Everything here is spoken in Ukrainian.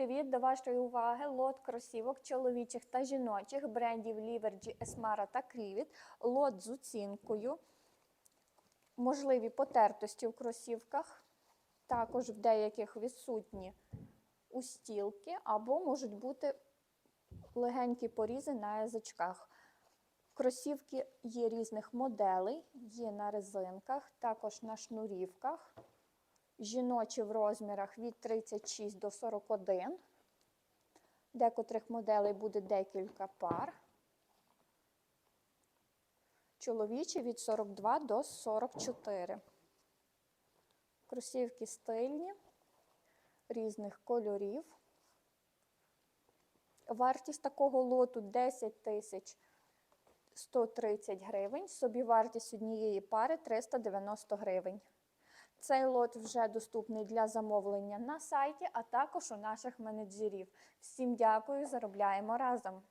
привіт! До вашої уваги лот кросівок чоловічих та жіночих брендів Livergy, Esmara та Крівіт. Лот з оцінкою. Можливі потертості в кросівках. Також в деяких відсутні устілки або можуть бути легенькі порізи на язичках. Кросівки є різних моделей, є на резинках, також на шнурівках. Жіночі в розмірах від 36 до 41. Декотрих моделей буде декілька пар. Чоловічі від 42 до 44. Кросівки стильні, різних кольорів. Вартість такого лоту 10 тисяч 130 гривень. Собівартість однієї пари 390 гривень. Цей лот вже доступний для замовлення на сайті, а також у наших менеджерів. Всім дякую, заробляємо разом!